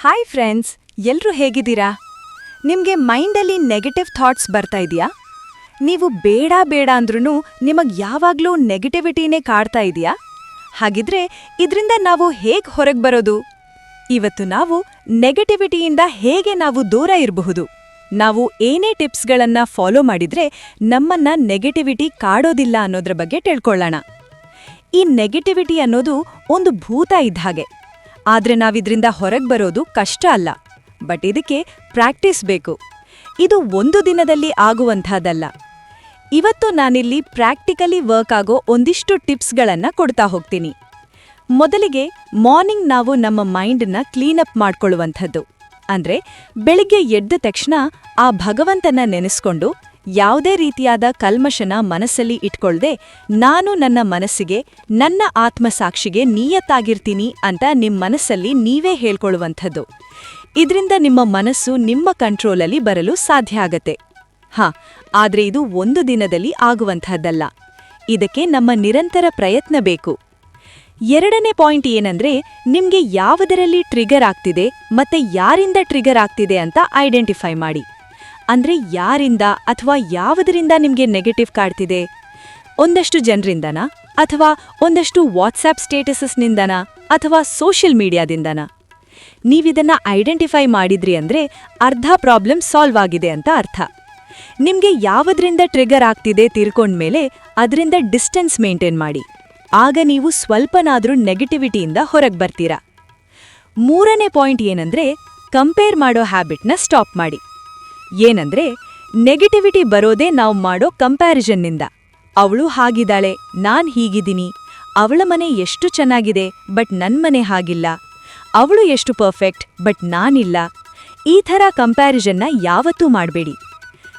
Hi friends ಎಲ್ರೂ ಹೇಗಿದ್ದೀರಾ? ನಿಮಗೆ ಮೈಂಡಲ್ಲಿ ನೆಗೆಟಿವ್ ಥಾಟ್ಸ್ ಬರ್ತಾ ಇದೆಯಾ? ನೀವು ಬೇಡ ಬೇಡ ಅಂದ್ರೂ ನಿಮಗೆ ಯಾವಾಗಲೂ ನೆಗೆಟಿವಿಟಿನೇ ಕಾಡ್ತಾ ಇದೆಯಾ? ಹಾಗಿದ್ರೆ ಇದರಿಂದ ನಾವು ಹೇಗೆ ಹೊರಗೆ ಬರೋದು? ಇವತ್ತು ನಾವು ನೆಗೆಟಿವಿಟಿಯಿಂದ ಹೇಗೆ ನಾವು ದೂರ ಇರಬಹುದು? ನಾವು ಏನೇ ಟಿಪ್ಸ್ಗಳನ್ನ ಫಾಲೋ ಮಾಡಿದ್ರೆ ನಮ್ಮನ್ನ ನೆಗೆಟಿವಿಟಿ ಕಾಡೋದಿಲ್ಲ ಅನ್ನೋದ್ರ ಬಗ್ಗೆ ತಿಳ್ಕೊಳ್ಳೋಣ. ಈ ನೆಗೆಟಿವಿಟಿ ಅನ್ನೋದು ಒಂದು ಭೂತ ಇದ್ದ ಹಾಗೆ. ಆದ್ರೆ ನಾವಿದ್ರಿಂದ ಹೊರಗೆ ಬರೋದು ಕಷ್ಟ ಅಲ್ಲ. ಬಟ್ ಇದಕ್ಕೆ ಪ್ರಾಕ್ಟೀಸ್ ಬೇಕು. ಇದು ಒಂದು ದಿನದಲ್ಲಿ ಆಗುವಂಥದ್ದಲ್ಲ. ಇವತ್ತು ನಾನಿಲ್ಲಿ ಪ್ರಾಕ್ಟಿಕಲಿ ವರ್ಕ್ ಆಗೋ ಒಂದಿಷ್ಟು ಟಿಪ್ಸ್ಗಳನ್ನ ಕೊಡ್ತಾ ಹೋಗ್ತೀನಿ. ಮೊದಲಿಗೆ ಮಾರ್ನಿಂಗ್ ನಾವು ನಮ್ಮ ಮೈಂಡನ್ನ ಕ್ಲೀನಪ್ ಮಾಡ್ಕೊಳ್ಳುವಂಥದ್ದು. ಅಂದ್ರೆ ಬೆಳಿಗ್ಗೆ ಎದ್ದ ತಕ್ಷಣ ಆ ಭಗವಂತನ ನೆನೆಸ್ಕೊಂಡು ಯಾವುದೇ ರೀತಿಯಾದ ಕಲ್ಮಶನ ಮನಸ್ಸಲ್ಲಿ ಇಟ್ಕೊಳ್ದೆ, ನಾನು ನನ್ನ ಮನಸ್ಸಿಗೆ, ನನ್ನ ಆತ್ಮಸಾಕ್ಷಿಗೆ ನಿಯತ್ತಾಗಿರ್ತೀನಿ ಅಂತ ನಿಮ್ಮ ಮನಸ್ಸಲ್ಲಿ ನೀವೇ ಹೇಳ್ಕೊಳ್ಳುವಂಥದ್ದು. ಇದರಿಂದ ನಿಮ್ಮ ಮನಸ್ಸು ನಿಮ್ಮ ಕಂಟ್ರೋಲಲ್ಲಿ ಬರಲು ಸಾಧ್ಯ ಆಗತ್ತೆ. ಹಾ, ಆದ್ರೆ ಇದು ಒಂದು ದಿನದಲ್ಲಿ ಆಗುವಂಥದ್ದಲ್ಲ. ಇದಕ್ಕೆ ನಮ್ಮ ನಿರಂತರ ಪ್ರಯತ್ನ ಬೇಕು. ಎರಡನೇ ಪಾಯಿಂಟ್ ಏನಂದ್ರೆ, ನಿಮ್ಗೆ ಯಾವುದರಲ್ಲಿ ಟ್ರಿಗರ್ ಆಗ್ತಿದೆ ಮತ್ತೆ ಯಾರಿಂದ ಟ್ರಿಗರ್ ಆಗ್ತಿದೆ ಅಂತ ಐಡೆಂಟಿಫೈ ಮಾಡಿ. ಅಂದ್ರೆ ಯಾರಿಂದ ಅಥವಾ ಯಾವುದರಿಂದ ನಿಮಗೆ ನೆಗೆಟಿವ್ ಕಾಡ್ತಿದೆ ಒಂದಷ್ಟು ಜನರಿಂದನಾ? ಅಥವಾ ಒಂದಷ್ಟು ವಾಟ್ಸ್ಆ್ಯಪ್ ಸ್ಟೇಟಸಸ್ನಿಂದನಾ ಅಥವಾ ಸೋಷಿಯಲ್ ಮೀಡಿಯಾದಿಂದನಾ ನೀವಿದನ್ನ ಐಡೆಂಟಿಫೈ ಮಾಡಿದ್ರಿ ಅಂದ್ರೆ ಅರ್ಧ ಪ್ರಾಬ್ಲಮ್ ಸಾಲ್ವ್ ಆಗಿದೆ ಅಂತ ಅರ್ಥ. ನಿಮ್ಗೆ ಯಾವುದರಿಂದ ಟ್ರಿಗರ್ ಆಗ್ತಿದೆ ತಿರ್ಕೊಂಡ್ಮೇಲೆ ಅದರಿಂದ ಡಿಸ್ಟೆನ್ಸ್ ಮೇಂಟೈನ್ ಮಾಡಿ. ಆಗ ನೀವು ಸ್ವಲ್ಪನಾದರೂ ನೆಗೆಟಿವಿಟಿಯಿಂದ ಹೊರಗೆ ಬರ್ತೀರಾ. ಮೂರನೇ ಪಾಯಿಂಟ್ ಏನಂದ್ರೆ ಕಂಪೇರ್ ಮಾಡೋ ಹ್ಯಾಬಿಟ್ನ ಸ್ಟಾಪ್ ಮಾಡಿ. ಏನಂದ್ರೆ ನೆಗೆಟಿವಿಟಿ ಬರೋದೇ ನಾವು ಮಾಡೋ ಕಂಪ್ಯಾರಿಸನ್ನಿಂದ ಅವಳು ಹಾಗಿದ್ದಾಳೆ, ನಾನ್ ಹೀಗಿದ್ದೀನಿ. ಅವಳ ಮನೆ ಎಷ್ಟು ಚೆನ್ನಾಗಿದೆ ಬಟ್ ನನ್ ಮನೆ ಹಾಗಿಲ್ಲ. ಅವಳು ಎಷ್ಟು ಪರ್ಫೆಕ್ಟ್ ಬಟ್ ನಾನಿಲ್ಲ. ಈ ಥರ ಕಂಪ್ಯಾರಿಸನ್ನ ಯಾವತ್ತೂ ಮಾಡಬೇಡಿ.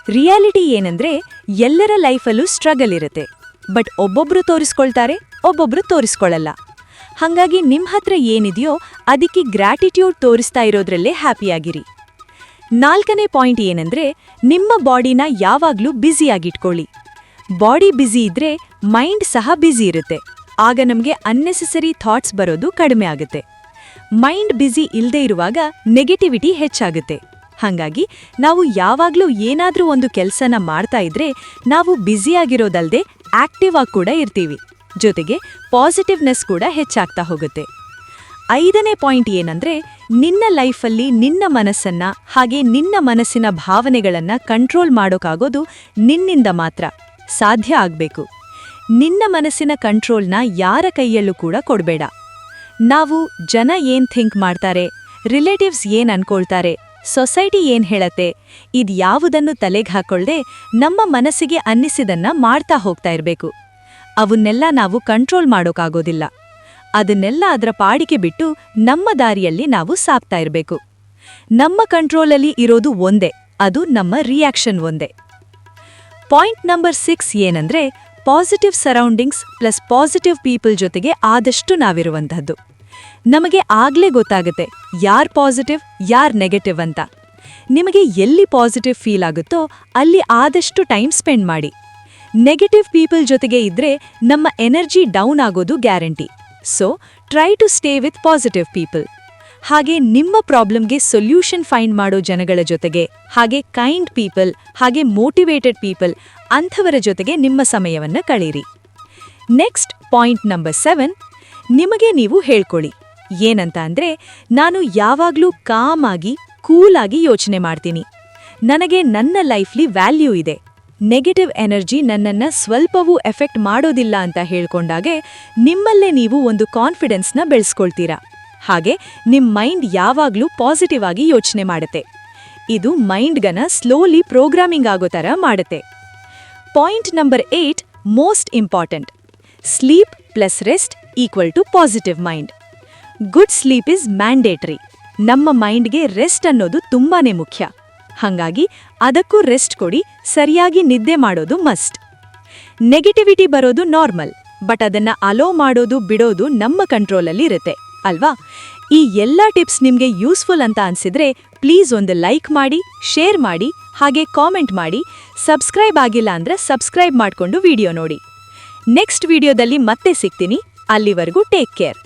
ರಿಯಾಲಿಟಿ ಏನಂದ್ರೆ, ಎಲ್ಲರ ಲೈಫಲ್ಲೂ ಸ್ಟ್ರಗಲ್ ಇರುತ್ತೆ. ಬಟ್ ಒಬ್ಬೊಬ್ರು ತೋರಿಸ್ಕೊಳ್ತಾರೆ, ಒಬ್ಬೊಬ್ರು ತೋರಿಸ್ಕೊಳ್ಳಲ್ಲ ಹಾಗಾಗಿ ನಿಮ್ಮ ಹತ್ರ ಏನಿದೆಯೋ, ಅದಕ್ಕೆ ಗ್ರ್ಯಾಟಿಟ್ಯೂಡ್ ತೋರಿಸ್ತಾ ಇರೋದ್ರಲ್ಲೇ ಹ್ಯಾಪಿಯಾಗಿರಿ ನಾಲ್ಕನೇ ಪಾಯಿಂಟ್ ಏನಂದ್ರೆ ನಿಮ್ಮ ಬಾಡಿನ ಯಾವಾಗ್ಲೂ ಬ್ಯುಸಿಯಾಗಿಟ್ಕೊಳ್ಳಿ. ಬಾಡಿ ಬ್ಯುಸಿ ಇದ್ರೆ ಮೈಂಡ್ ಸಹ ಬ್ಯುಸಿ ಇರುತ್ತೆ. ಆಗ ನಮಗೆ ಅನ್ನೆಸೆಸರಿ ಥಾಟ್ಸ್ ಬರೋದು ಕಡಿಮೆ ಆಗುತ್ತೆ. ಮೈಂಡ್ ಬ್ಯುಸಿ ಇಲ್ಲದೆ ಇರುವಾಗ ನೆಗೆಟಿವಿಟಿ ಹೆಚ್ಚಾಗುತ್ತೆ. ಹಾಗಾಗಿ ನಾವು ಯಾವಾಗ್ಲೂ ಏನಾದ್ರೂ ಒಂದು ಕೆಲಸನ ಮಾಡ್ತಾ ಇದ್ರೆ ನಾವು ಬ್ಯುಸಿಯಾಗಿರೋದಲ್ಲದೆ ಆಕ್ಟಿವ್ ಆಗಿ ಕೂಡ ಇರ್ತೀವಿ. ಜೊತೆಗೆ ಪಾಸಿಟಿವ್ನೆಸ್ ಕೂಡ ಹೆಚ್ಚಾಗ್ತಾ ಹೋಗುತ್ತೆ. ಐದನೇ ಪಾಯಿಂಟ್ ಏನಂದ್ರೆ, ನಿನ್ನ ಲೈಫಲ್ಲಿ ನಿನ್ನ ಮನಸ್ಸನ್ನ ಹಾಗೆ ನಿನ್ನ ಮನಸ್ಸಿನ ಭಾವನೆಗಳನ್ನ ಕಂಟ್ರೋಲ್ ಮಾಡೋಕ್ಕಾಗೋದು ನಿನ್ನಿಂದ ಮಾತ್ರ ಸಾಧ್ಯ ಆಗ್ಬೇಕು. ನಿನ್ನ ಮನಸ್ಸಿನ ಕಂಟ್ರೋಲ್ನ ಯಾರ ಕೈಯಲ್ಲೂ ಕೂಡ ಕೊಡಬೇಡ. ನಾವು ಜನ ಏನ್ ಥಿಂಕ್ ಮಾಡ್ತಾರೆ, ರಿಲೇಟಿವ್ಸ್ ಏನ್ ಅನ್ಕೊಳ್ತಾರೆ, ಸೊಸೈಟಿ ಏನ್ ಹೇಳತ್ತೆ ಇದ್ಯಾವುದನ್ನು ತಲೆಗೆ ಹಾಕೊಳ್ದೆ ನಮ್ಮ ಮನಸ್ಸಿಗೆ ಅನ್ನಿಸಿದನ್ನ ಮಾಡ್ತಾ ಹೋಗ್ತಾ ಇರಬೇಕು. ಅವನ್ನೆಲ್ಲ ನಾವು ಕಂಟ್ರೋಲ್ ಮಾಡೋಕ್ಕಾಗೋದಿಲ್ಲ ಅದನ್ನೆಲ್ಲ ಅದರ ಪಾಡಿಗೆ ಬಿಟ್ಟು ನಮ್ಮ ದಾರಿಯಲ್ಲಿ ನಾವು ಸಾಕ್ತಾ ಇರಬೇಕು. ನಮ್ಮ ಕಂಟ್ರೋಲಲ್ಲಿ ಇರೋದು ಒಂದೇ, ಅದು ನಮ್ಮ ರಿಯಾಕ್ಷನ್ ಒಂದೇ. ಪಾಯಿಂಟ್ ನಂಬರ್ ಸಿಕ್ಸ್ ಏನಂದ್ರೆ positive surroundings plus positive people ಜೊತೆಗೆ ಆದಷ್ಟು ನಾವಿರುವಂತಹದ್ದು ನಮಗೆ ಆಗ್ಲೇ ಗೊತ್ತಾಗುತ್ತೆ, ಯಾರ್ ಪಾಸಿಟಿವ್ ಯಾರ್ ನೆಗೆಟಿವ್ ಅಂತ. ನಿಮಗೆ ಎಲ್ಲಿ ಪಾಸಿಟಿವ್ ಫೀಲ್ ಆಗುತ್ತೋ ಅಲ್ಲಿ ಆದಷ್ಟು ಟೈಮ್ ಸ್ಪೆಂಡ್ ಮಾಡಿ. ನೆಗೆಟಿವ್ ಪೀಪಲ್ ಜೊತೆಗೆ ಇದ್ರೆ ನಮ್ಮ ಎನರ್ಜಿ ಡೌನ್ ಆಗೋದು guarantee so try to stay with positive people ಹಾಗೆ ನಿಮ್ಮ ಪ್ರಾಬ್ಲಮ್ಗೆ ಸೊಲ್ಯೂಷನ್ ಫೈಂಡ್ ಮಾಡೋ ಜನಗಳ ಜೊತೆಗೆ, ಹಾಗೆ ಕೈಂಡ್ ಪೀಪಲ್ ಹಾಗೆ ಮೋಟಿವೇಟೆಡ್ ಪೀಪಲ್ ಅಂಥವರ ಜೊತೆಗೆ ನಿಮ್ಮ ಸಮಯವನ್ನ ಕಳೀರಿ. ನೆಕ್ಸ್ಟ್ ಪಾಯಿಂಟ್ ನಂಬರ್ ಸೆವೆನ್ ನಿಮಗೆ ನೀವು ಹೇಳ್ಕೊಳ್ಳಿ. ಏನಂತ ಅಂದರೆ, ನಾನು ಯಾವಾಗಲೂ ಕಾಮ್ ಆಗಿ ಕೂಲಾಗಿ ಯೋಚನೆ ಮಾಡ್ತೀನಿ. ನನಗೆ ನನ್ನ ಲೈಫ್ಲಿ ವ್ಯಾಲ್ಯೂ ಇದೆ. ನೆಗೆಟಿವ್ ಎನರ್ಜಿ ನನ್ನನ್ನ ಸ್ವಲ್ಪವೂ ಎಫೆಕ್ಟ್ ಮಾಡೋದಿಲ್ಲ ಅಂತ ಹೇಳ್ಕೊಂಡಾಗೆ ನಿಮ್ಮಲ್ಲೇ ನೀವು ಒಂದು ಕಾನ್ಫಿಡೆನ್ಸ್ನ ಬೆಳೆಸ್ಕೊಳ್ತೀರಾ. ಹಾಗೆ ನಿಮ್ಮ ಮೈಂಡ್ ಯಾವಾಗಲೂ ಪಾಸಿಟಿವ್ ಆಗಿ ಯೋಚನೆ ಮಾಡುತ್ತೆ. ಇದು ಮೈಂಡ್ಗನ ಸ್ಲೋಲಿ ಪ್ರೋಗ್ರಾಮಿಂಗ್ ಆಗೋ ಥರ ಮಾಡುತ್ತೆ. Point number eight, most important. Sleep plus rest equal to positive mind. Good sleep is mandatory. ನಮ್ಮ ಮೈಂಡ್ಗೆ ರೆಸ್ಟ್ ಅನ್ನೋದು ತುಂಬಾನೇ ಮುಖ್ಯ. ಹಾಗಾಗಿ ಅದಕ್ಕೂ ರೆಸ್ಟ್ ಕೊಡಿ, ಸರಿಯಾಗಿ ನಿದ್ದೆ ಮಾಡೋದು ಮಸ್ಟ್ ನೆಗೆಟಿವಿಟಿ ಬರೋದು ನಾರ್ಮಲ್ ಬಟ್ ಅದನ್ನ ಅಲೋ ಮಾಡೋದು ಬಿಡೋದು ನಮ್ಮ ಕಂಟ್ರೋಲಲ್ಲಿ ಇರುತ್ತೆ, ಅಲ್ವಾ? ಈ ಎಲ್ಲ ಟಿಪ್ಸ್ ನಿಮಗೆ ಯೂಸ್ಫುಲ್ ಅಂತ ಅನ್ಸಿದ್ರೆ ಪ್ಲೀಸ್ ಒಂದು ಲೈಕ್ ಮಾಡಿ ಶೇರ್ ಮಾಡಿ, ಹಾಗೆ ಕಾಮೆಂಟ್ ಮಾಡಿ ಸಬ್ಸ್ಕ್ರೈಬ್ ಆಗಿಲ್ಲ ಅಂದ್ರೆ ಸಬ್ಸ್ಕ್ರೈಬ್ ಮಾಡ್ಕೊಂಡು ವಿಡಿಯೋ ನೋಡಿ. ನೆಕ್ಸ್ಟ್ ವಿಡಿಯೋದಲ್ಲಿ ಮತ್ತೆ ಸಿಗ್ತೀನಿ. ಅಲ್ಲಿವರೆಗೂ ಟೇಕ್ ಕೇರ್